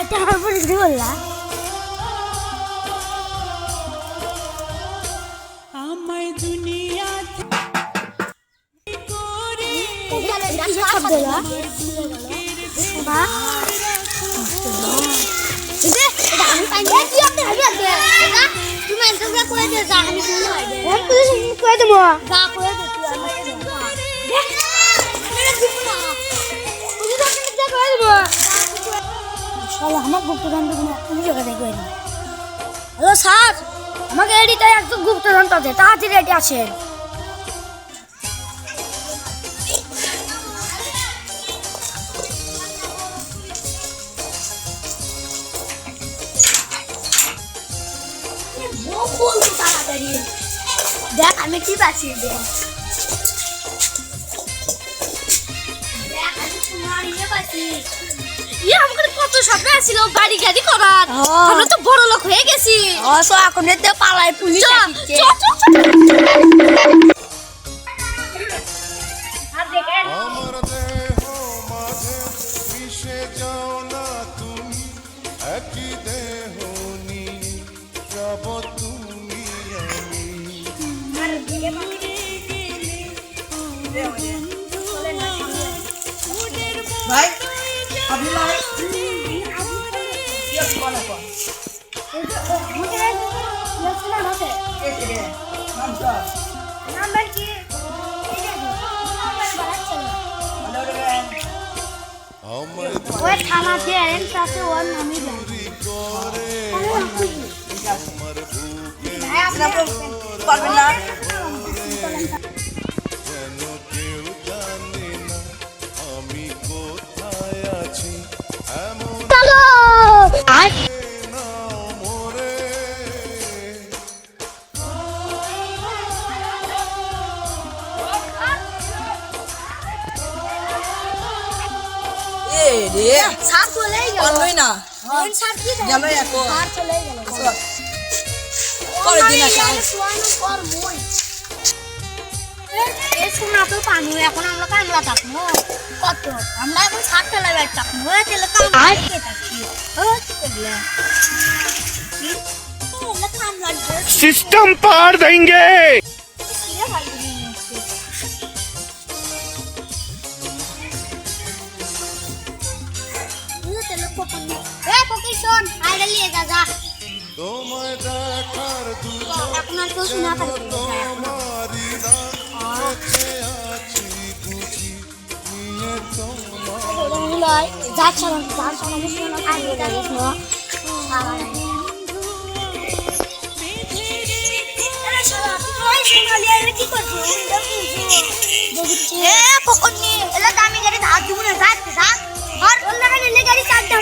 কি বললা। আমায় দুনিয়া করে শব্দ না শালা আমার গুপ্তধনটা কোনো তুমি থেকে করে হ্যালো স্যার আমাকে এডিতে একদম গুপ্তধনটা আছে তাড়াতাড়ি আছেন দেখ আমি কি পাচ্ছি দেখ দেখ, ইয়ে আমাদের কত স্বপ্ন ছিল বাড়ি গাড়ি করার। আমরা তো বড় লোক হয়ে গেছি অস এখন এতে পালায় পুলিশ চ, আসছে। চ, চ, চ। আমার দেহ মাঝে মিশে যাও না তুমি একই দেহ নিয়ে যাব তুমি আমি আছে। নাম্বার কি? এই যে, নাম্বার বাড়াচ্ছে না। আমার ওই থানাতে এরেন্ট আছে ওর নামই দেয়। ভাই, আপনি পারবেন না রে স্যার চলেই গেল। পারবই না কোন স্যার কি দেয়? জানোই এখন। স্যার চলেই গেল। করে দিন আমি না এখানে শোয়ানোর পর মই। এ শোনা তো পানু, এখন আমরা কামলা থাকবো। কত? আমরা এখন সাত তলায় বাড়ি থাকবো। এ তাহলে কামলা কে থাকছি? ও, কি করলে? কি? আমরা কামলার dress सिस्टम पार देंगे নিয়ে- এ, ফকির শোন, আয়রা নিয়ে যা, যা। তোমায় দেখার দুজন এখন আর কেউ শোনা পারবে না, এখন। তোমারই নাম বেঁচে আছি বুঝি নিয়ে তোমার যার সালাম যার সালাম শোনা আগে দাঁড়িয়ে শোনা আমায় দুনিয়া এ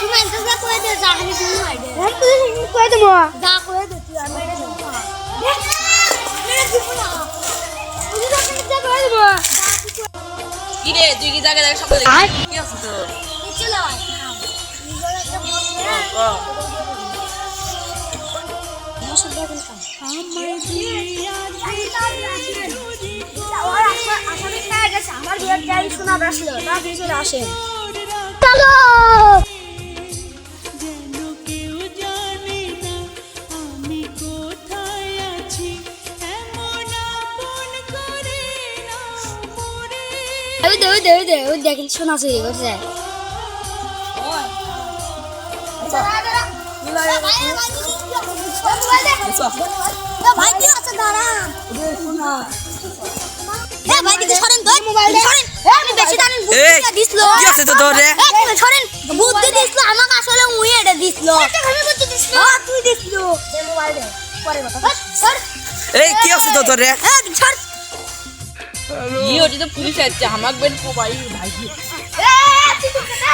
তুমি এন্টারভিউ করে দে যা আমি পাই দে আমি পুলিশ করে দেবো যা করে দে তুই আমি এটা দেবো মেরে দিব না আপনি যা করে দেবো কি রে তুই কি জায়গা জায়গা সব দেখি কি আছে তোর? চলো আমায় দুনিয়া আমার বিয়ের গাড়ি শোনা আসলো না পিছনে আসেন। যেন ওই দে ওই দে ওই দে ওই দেখেন শোনা চুরি করছে। ভাই কি আছে দাঁড়া হ্যাঁ জানেন বুদ্ধি এই, কি আছে তো তোর রে? এই সরেন বুদ্ধি দিছলো আমাকে আসলে মুই এটা দিছলো আমি বুদ্ধি দিছলো তুই দিছলো দে মোবাইল দে পরে কথা সর এই কি আছে তো তোর রে? সর ই ওটি তো পুলিশ আসছে আমাক বেন ভাই ভাই এ তুই তো কথা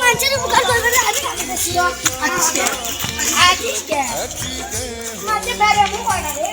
মানুষের উপকার করবে না আমি কাকে দিচ্ছি আচ্ছা আচ্ছা মাঝে বেড়ে মুখ না রে।